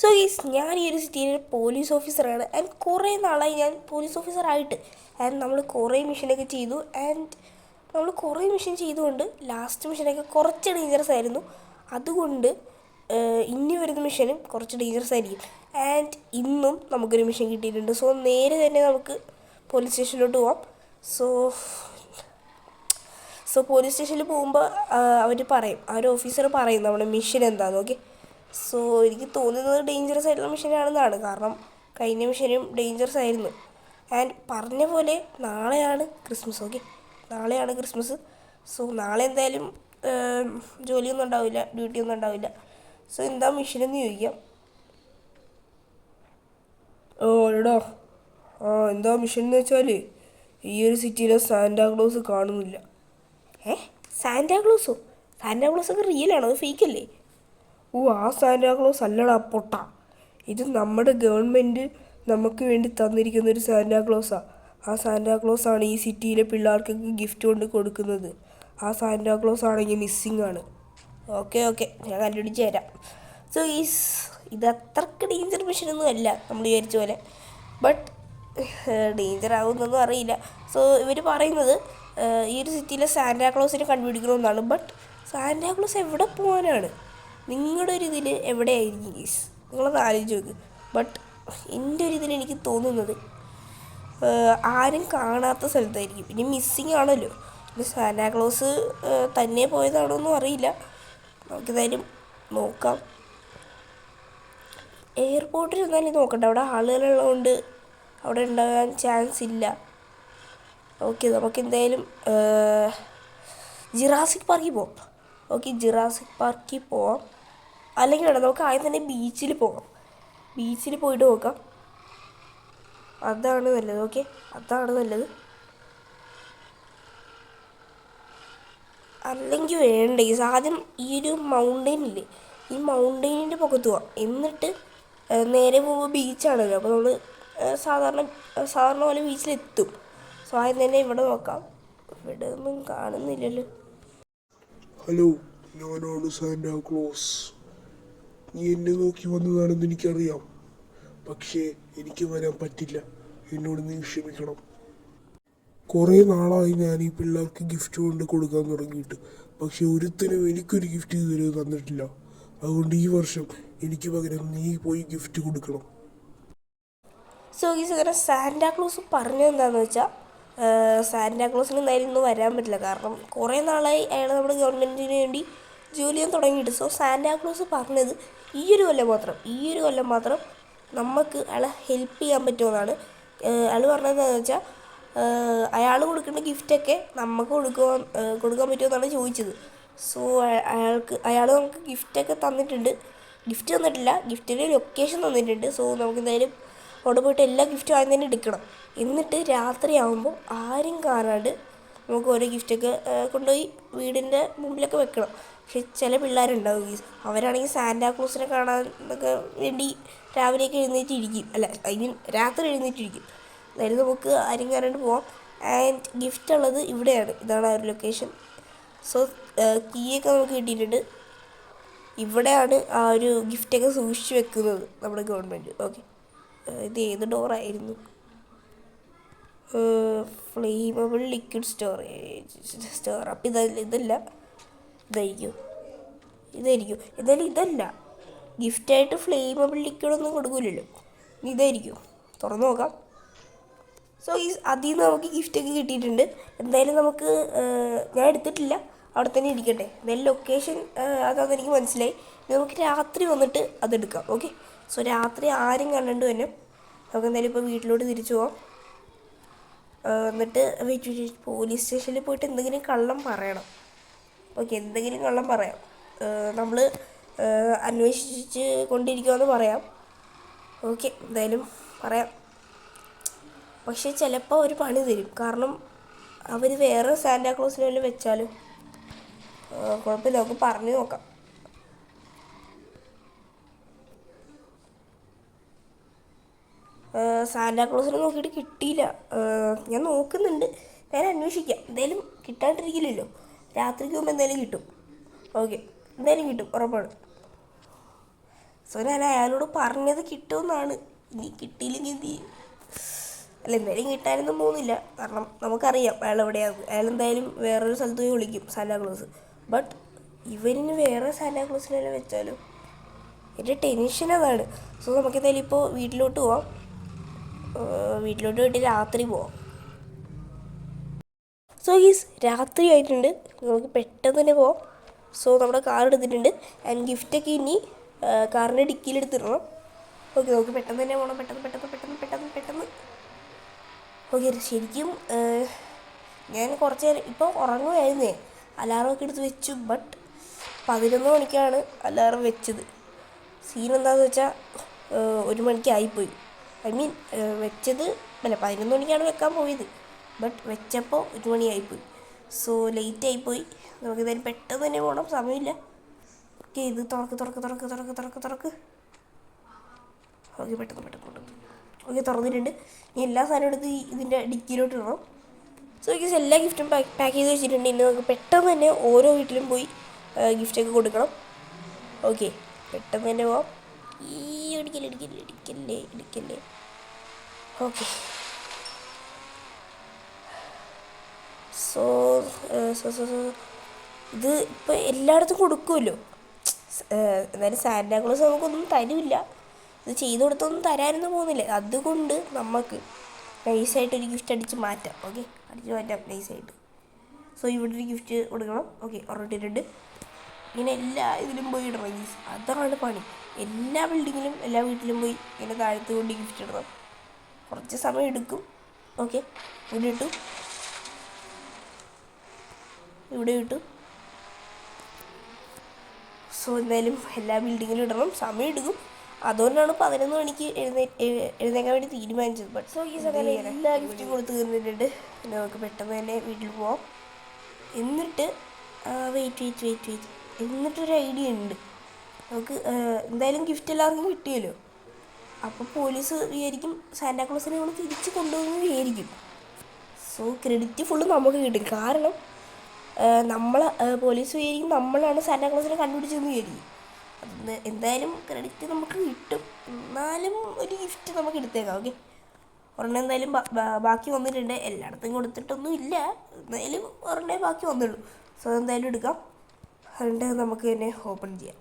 So is ഞാൻ ഈ ഒരു സിറ്റിയിലെ പോലീസ് ഓഫീസറാണ് ആൻഡ് കുറേ നാളായി ഞാൻ പോലീസ് ഓഫീസറായിട്ട് ആൻഡ് നമ്മൾ കുറേ മിഷനൊക്കെ ചെയ്തു. ആൻഡ് നമ്മൾ കുറേ മിഷൻ ചെയ്തുകൊണ്ട് ലാസ്റ്റ് മിഷനൊക്കെ കുറച്ച് ഡേഞ്ചറസ് ആയിരുന്നു. അതുകൊണ്ട് ഇനി വരുന്ന മിഷനും കുറച്ച് ഡേഞ്ചറസ് ആയിരിക്കും. ആൻഡ് ഇന്നും നമുക്കൊരു മിഷൻ കിട്ടിയിട്ടുണ്ട്. സോ നേരെ തന്നെ നമുക്ക് പോലീസ് സ്റ്റേഷനിലോട്ട് പോവാം. സോ സോ പോലീസ് സ്റ്റേഷനിൽ പോകുമ്പോൾ അവർ പറയും. ആ ഒരു ഓഫീസർ പറയും നമ്മുടെ മിഷൻ എന്താണെന്ന് ഓക്കെ സോ എനിക്ക് തോന്നുന്നത് ഡേഞ്ചറസ് ആയിട്ടുള്ള മെഷീനാണെന്നാണ് കാരണം കഴിഞ്ഞ മെഷീനും ഡേഞ്ചറസ് ആയിരുന്നു. ആൻഡ് പറഞ്ഞ പോലെ നാളെയാണ് ക്രിസ്മസ് ഓക്കെ നാളെയാണ് ക്രിസ്മസ് സോ നാളെ എന്തായാലും ജോലിയൊന്നും ഉണ്ടാവില്ല ഡ്യൂട്ടിയൊന്നും ഉണ്ടാവില്ല. സോ എന്താ മെഷീനെന്ന് ചോദിക്കാം. ഓ എടാ. ആ എന്താ മിഷൻ എന്ന് വെച്ചാൽ ഈ ഒരു സിറ്റിയിലെ സാന്റാക്ലോസ് കാണുന്നില്ല. ഏ? സാന്റാക്ലോസോ സാന്റാക്ലോസ് ഒക്കെ റിയൽ ആണോ? അത് ഫേക്ക് അല്ലേ? ഓ ആ സാന്റാക്ലോസ് അല്ലടാ പൊട്ട. ഇത് നമ്മുടെ ഗവൺമെന്റ് നമുക്ക് വേണ്ടി തന്നിരിക്കുന്ന ഒരു സാന്റാക്ലോസാണ് ആ സാന്റാക്ലോസ് ആണ് ഈ സിറ്റിയിലെ പിള്ളേർക്കൊക്കെ ഗിഫ്റ്റ് കൊണ്ട് കൊടുക്കുന്നത്. ആ സാന്റാക്ലോസ് ആണെങ്കിൽ മിസ്സിങ് ആണ് ഓക്കെ ഓക്കെ. ഞാൻ കണ്ടുപിടിച്ച് തരാം. സോ ഈസ് ഇത് അത്രയ്ക്ക് ഡേഞ്ചർ മിഷനൊന്നും അല്ല നമ്മൾ വിചാരിച്ച പോലെ. ബട്ട് ഡേഞ്ചർ ആവുന്നൊന്നും അറിയില്ല. സോ ഇവർ പറയുന്നത് ഈ ഒരു സിറ്റിയിലെ സാന്റാക്ലോസിനെ കണ്ടുപിടിക്കണമെന്നാണ്. ബട്ട് സാന്റാക്ലോസ് എവിടെ പോകാനാണ് നിങ്ങളുടെ ഒരു ഇതിൽ എവിടെയായിരിക്കും ഗീസ്? നിങ്ങളത് ആലോചിച്ച് നോക്ക്. ബട്ട് എന്റെ ഒരു ഇതിൽ എനിക്ക് തോന്നുന്നത് ആരും കാണാത്ത സ്ഥലത്തായിരിക്കും. ഇനി മിസ്സിങ് ആണല്ലോ. ഇനി സാന്റാക്ലോസ് തന്നെ പോയതാണോ എന്നും അറിയില്ല. നമുക്കിതായാലും നോക്കാം. എയർപോർട്ടിൽ എന്തായാലും നോക്കണ്ട. അവിടെ ആളുകളുള്ളതുകൊണ്ട് അവിടെ ഉണ്ടാകാൻ ചാൻസ് ഇല്ല. ഓക്കെ നമുക്ക് എന്തായാലും ജിറാസിക് പാർക്കിൽ പോവാം. ഓക്കെ ജിറാസിക് പാർക്കിൽ പോവാം. അല്ലെങ്കിൽ വേണം നമുക്ക് ആദ്യം തന്നെ ബീച്ചിൽ പോകാം. ബീച്ചിൽ പോയിട്ട് നോക്കാം. അതാണ് നല്ലത് ഓക്കെ? അതാണ് നല്ലത്. അല്ലെങ്കിൽ വേണ്ട ഈ ആദ്യം ഈ ഒരു മൗണ്ടൈനില്ലേ ഈ മൗണ്ടെയിനിന്റെ പുറത്ത് പോവാം. എന്നിട്ട് നേരെ പോകുമ്പോൾ ബീച്ചാണല്ലോ അപ്പോൾ നമ്മൾ സാധാരണ സാധാരണ പോലെ ബീച്ചിലെത്തും. സോ ആദ്യം തന്നെ ഇവിടെ നോക്കാം. ഇവിടെ ഒന്നും കാണുന്നില്ലല്ലോ. ഹലോ ഞാനാണ് സാന്റാ ക്ലോസ് നീ എന്നെ നോക്കി വന്നതാണെന്ന് എനിക്കറിയാം. പക്ഷേ എനിക്ക് വരാൻ പറ്റില്ല. എന്നോട് നീ ക്ഷമിക്കണം. കുറേ നാളായി ഞാൻ ഈ പിള്ളേർക്ക് ഗിഫ്റ്റ് കൊണ്ട് കൊടുക്കാൻ തുടങ്ങിയിട്ട്. പക്ഷെ ഒരുത്തനും എനിക്കൊരു ഗിഫ്റ്റ് ഇതുവരെ തന്നിട്ടില്ല. അതുകൊണ്ട് ഈ വർഷം എനിക്ക് പകരം നീ പോയി ഗിഫ്റ്റ് കൊടുക്കണം. സോ ഈ സാധനം സാന്റാക്ലോസ് പറഞ്ഞത് എന്താണെന്ന് വെച്ചാൽ സാന്റാക്ലോസിന് നേരിൽ ഒന്നും വരാൻ പറ്റില്ല. കാരണം കുറേ നാളായി അയാൾ നമ്മുടെ ഗവൺമെന്റിന് വേണ്ടി ജോലി ചെയ്യാൻ തുടങ്ങിയിട്ട് സോ സാന്റാക്ലോസ് പറഞ്ഞത് ഈ ഒരു കൊല്ലം മാത്രം ഈ ഒരു കൊല്ലം മാത്രം നമുക്ക് അയാളെ ഹെൽപ്പ് ചെയ്യാൻ പറ്റുമെന്നാണ്. അയാൾ പറഞ്ഞതെന്ന് വെച്ചാൽ അയാൾ കൊടുക്കേണ്ട ഗിഫ്റ്റൊക്കെ നമുക്ക് കൊടുക്കുവാൻ കൊടുക്കാൻ പറ്റുമെന്നാണ് ചോദിച്ചത്. സോ അയാൾക്ക് അയാൾ നമുക്ക് ഗിഫ്റ്റൊക്കെ തന്നിട്ടുണ്ട്. ഗിഫ്റ്റ് തന്നിട്ടില്ല ഗിഫ്റ്റിന്റെ ലൊക്കേഷൻ തന്നിട്ടുണ്ട്. സോ നമുക്ക് എന്തായാലും അവിടെ പോയിട്ട് എല്ലാ ഗിഫ്റ്റും ആദ്യം തന്നെ എടുക്കണം. എന്നിട്ട് രാത്രിയാകുമ്പോൾ ആരും കാണാണ്ട് നമുക്ക് ഓരോ ഗിഫ്റ്റൊക്കെ കൊണ്ടുപോയി വീടിന്റെ മുമ്പിലൊക്കെ വെക്കണം. പക്ഷെ ചില പിള്ളേരുണ്ടാവും ഈ അവരാണെങ്കിൽ സാന്റാക്ലൂസിനെ കാണാൻ എന്നൊക്കെ വേണ്ടി രാവിലെയൊക്കെ എഴുന്നേറ്റിരിക്കും. അല്ല ഐ മീൻ രാത്രി എഴുന്നേറ്റിരിക്കും. അതായത് നമുക്ക് ആരും കാണാണ്ട് പോവാം. ആൻഡ് ഗിഫ്റ്റ് ഉള്ളത് ഇവിടെയാണ്. ഇതാണ് ആ ഒരു ലൊക്കേഷൻ. സോ കീയൊക്കെ നമുക്ക് കിട്ടിയിട്ടുണ്ട്. ഇവിടെയാണ് ആ ഒരു ഗിഫ്റ്റൊക്കെ സൂക്ഷിച്ച് വെക്കുന്നത് നമ്മുടെ ഗവൺമെന്റ്. ഓക്കെ. ഇത് ഏത് ഡോറായിരുന്നു? Flammable liquid storage. സ്റ്റോർ. അപ്പം ഇതല്ല ഇതല്ല. ഇതായിരിക്കും. ഇതായിരിക്കും. എന്തായാലും ഇതല്ല. ഗിഫ്റ്റായിട്ട് ഫ്ലെയിമബിൾ ലിക്വിഡ് ഒന്നും കൊടുക്കില്ലല്ലോ ഇതായിരിക്കും. തുറന്നു നോക്കാം. സോ ഈ അതിൽ നിന്ന് നമുക്ക് ഗിഫ്റ്റൊക്കെ കിട്ടിയിട്ടുണ്ട്. എന്തായാലും നമുക്ക് ഞാൻ എടുത്തിട്ടില്ല. അവിടെ തന്നെ ഇരിക്കട്ടെ. എന്തായാലും ലൊക്കേഷൻ അതാണെന്ന് എനിക്ക് മനസ്സിലായി. നമുക്ക് രാത്രി വന്നിട്ട് അതെടുക്കാം. ഓക്കെ സോ രാത്രി ആരും കണ്ടുകൊണ്ട് തന്നെ നമുക്ക് എന്തായാലും ഇപ്പോൾ വീട്ടിലോട്ട് തിരിച്ചു പോവാം. എന്നിട്ട് പോലീസ് സ്റ്റേഷനിൽ പോയിട്ട് എന്തെങ്കിലും കള്ളം പറയണം. ഓക്കെ എന്തെങ്കിലും കള്ളം പറയാം. നമ്മൾ അന്വേഷിച്ച് കൊണ്ടിരിക്കുമെന്ന് പറയാം. ഓക്കെ എന്തായാലും പറയാം. പക്ഷേ ചിലപ്പോൾ ഒരു പണി തരും. കാരണം അവർ വേറെ സാന്റാക്ലോസിനെ വല്ലതും വെച്ചാലും കുഴപ്പമില്ല നമുക്ക് പറഞ്ഞു നോക്കാം. സാന്റാക്ലോസിനെ നോക്കിയിട്ട് കിട്ടിയില്ല. ഞാൻ നോക്കുന്നുണ്ട്. ഞാൻ അന്വേഷിക്കാം. എന്തായാലും കിട്ടാണ്ടിരിക്കില്ലല്ലോ. രാത്രിക്ക് മുമ്പ് എന്തായാലും കിട്ടും. ഓക്കെ എന്തായാലും കിട്ടും ഉറപ്പാണ്. സോ ഞാൻ അയാളോട് പറഞ്ഞത് കിട്ടുമെന്നാണ്. ഇനി കിട്ടിയില്ലെങ്കിൽ എന്ത് ചെയ്യും? അല്ല എന്തായാലും കിട്ടാനൊന്നും പോകുന്നില്ല. കാരണം നമുക്കറിയാം അയാൾ എവിടെയാണ് അയാൾ എന്തായാലും വേറൊരു സ്ഥലത്ത് പോയി വിളിക്കും സാന്റാക്ലോസ് ബട്ട് ഇവരിന് വേറെ സാന്റാക്ലോസിനെ വെച്ചാലും എന്റെ ടെൻഷൻ അതാണ്. സോ നമുക്ക് എന്തായാലും ഇപ്പോൾ വീട്ടിലോട്ട് പോവാം. വീട്ടിലോട്ട് പോയിട്ട് രാത്രി പോവാം. സോ ഗീസ് രാത്രി ആയിട്ടുണ്ട് നമുക്ക് പെട്ടെന്ന് തന്നെ പോവാം. സോ നമ്മുടെ കാർ എടുത്തിട്ടുണ്ട്. ആൻഡ് ഗിഫ്റ്റൊക്കെ ഇനി കാറിന്റെ ഡിക്കിയിൽ എടുത്തിടണം. ഓക്കെ നമുക്ക് പെട്ടെന്ന് തന്നെ പോകണം പെട്ടെന്ന് പെട്ടെന്ന് പെട്ടെന്ന് പെട്ടെന്ന് പെട്ടെന്ന്. ഓക്കെ ശരിക്കും ഞാൻ കുറച്ച് നേരം ഇപ്പോൾ ഉറങ്ങുമായിരുന്നേ അലാറമൊക്കെ എടുത്ത് വെച്ചു ബട്ട് പതിനൊന്ന് മണിക്കാണ് അലാറം വെച്ചത്. സീൻ എന്താണെന്ന് വെച്ചാൽ ഒരു മണിക്കായിപ്പോയി. ഐ മീൻ വെച്ചത് അല്ല പതിനൊന്ന് മണിക്കാണ് വെക്കാൻ പോയത്. ബട്ട് വെച്ചപ്പോൾ ഒരു മണിയായിപ്പോയി സോ ലേറ്റ് ആയിപ്പോയി. നമുക്ക് ഇതായാലും പെട്ടെന്ന് തന്നെ പോകണം സമയമില്ല. ഓക്കെ ഇത് തുറക്ക് തുറക്ക് തുറക്ക് തുറക്ക് തുറക്ക് തുറക്ക്. ഓക്കെ പെട്ടെന്ന് പെട്ടെന്ന് പെട്ടെന്ന് ഓക്കെ തുറന്നിട്ടുണ്ട്. ഇനി എല്ലാ സാധനവും എടുത്ത് ഇതിന്റെ ഡിക്കിയിലോട്ട് ഇടണം. സോ ഗീസ് എല്ലാ ഗിഫ്റ്റും പാക്ക് പാക്ക് ചെയ്ത് വെച്ചിട്ടുണ്ട്. ഇനി നമുക്ക് പെട്ടെന്ന് തന്നെ ഓരോ വീട്ടിലും പോയി ഗിഫ്റ്റൊക്കെ കൊടുക്കണം. ഓക്കെ പെട്ടെന്ന് തന്നെ പോവാം. ഈ ഇടിക്കല്ലേ ഇടിക്കല്ലേ ഇടിക്കല്ലേ ഇടിക്കല്ലേ okay so so so so. ഇത് ഇപ്പോൾ എല്ലായിടത്തും കൊടുക്കുമല്ലോ എന്നാലും സാന്റാക്ലോസ് നമുക്കൊന്നും തരില്ല. ഇത് ചെയ്തു കൊടുത്തൊന്നും തരാനൊന്നും പോകുന്നില്ല. അതുകൊണ്ട് നമുക്ക് നൈസായിട്ട് ഒരു ഗിഫ്റ്റ് അടിച്ച് മാറ്റാം. ഓക്കെ? അടിച്ച് മാറ്റാം നൈസായിട്ട്. സോ ഇവിടെ ഒരു ഗിഫ്റ്റ് കൊടുക്കണം. ഓക്കെ ഉറപ്പിട്ടിട്ടുണ്ട് ഇങ്ങനെ എല്ലാ ഇതിലും പോയി ഇടണം. ഗീസ് അതാണ് പണി. എല്ലാ ബിൽഡിങ്ങിലും എല്ലാ വീട്ടിലും പോയി ഇങ്ങനെ താഴത്ത് കൊണ്ട് ഗിഫ്റ്റ് ഇടണം. കുറച്ച് സമയം എടുക്കും. ഓക്കെ? ഇവിടെ ഇട്ടു ഇവിടെ ഇട്ടു സോ എന്തായാലും എല്ലാ ബിൽഡിങ്ങിലും ഇടണം. സമയം എടുക്കും. അതുകൊണ്ടാണ് പതിനൊന്ന് മണിക്ക് എഴുന്നേ എഴു- എഴുന്നേക്കാൻ വേണ്ടി തീരുമാനിച്ചത്. ബട്ട് സോ ഈ സമയം എല്ലാ ഗിഫ്റ്റും കൊടുത്ത് തീർന്നിട്ടുണ്ട്. പിന്നെ നമുക്ക് പെട്ടെന്ന് തന്നെ വീട്ടിൽ പോവാം. എന്നിട്ട് വെയിറ്റ് വെയിറ്റ് വെയിറ്റ് വെയിറ്റ് എന്നിട്ടൊരു ഐഡിയ ഉണ്ട്. നമുക്ക് എന്തായാലും ഗിഫ്റ്റ് എല്ലാവർക്കും കിട്ടിയല്ലോ. അപ്പോൾ പോലീസ് വിചാരിക്കും സാന്റാക്ലോസിനെ നമ്മൾ തിരിച്ച് കൊണ്ടുപോകുന്നു വിചാരിക്കും. സോ ക്രെഡിറ്റ് ഫുള്ള് നമുക്ക് കിട്ടും. കാരണം നമ്മൾ പോലീസ് വിചാരിക്കും നമ്മളാണ് സാന്റാക്ലോസിനെ കണ്ടുപിടിച്ചതെന്ന് വിചാരിക്കും അത് എന്തായാലും ക്രെഡിറ്റ് നമുക്ക് കിട്ടും. എന്നാലും ഒരു ഗിഫ്റ്റ് നമുക്ക് എടുത്തേക്കാം ഓക്കെ ഒരെണ്ണം എന്തായാലും ബാക്കി വന്നിട്ടുണ്ട്. എല്ലായിടത്തും കൊടുത്തിട്ടൊന്നും ഇല്ല. എന്തായാലും ഒരെണ്ണേ ബാക്കി വന്നുള്ളൂ. സോ എന്തായാലും എടുക്കാം. അതുകൊണ്ട് നമുക്ക് തന്നെ ഓപ്പൺ ചെയ്യാം.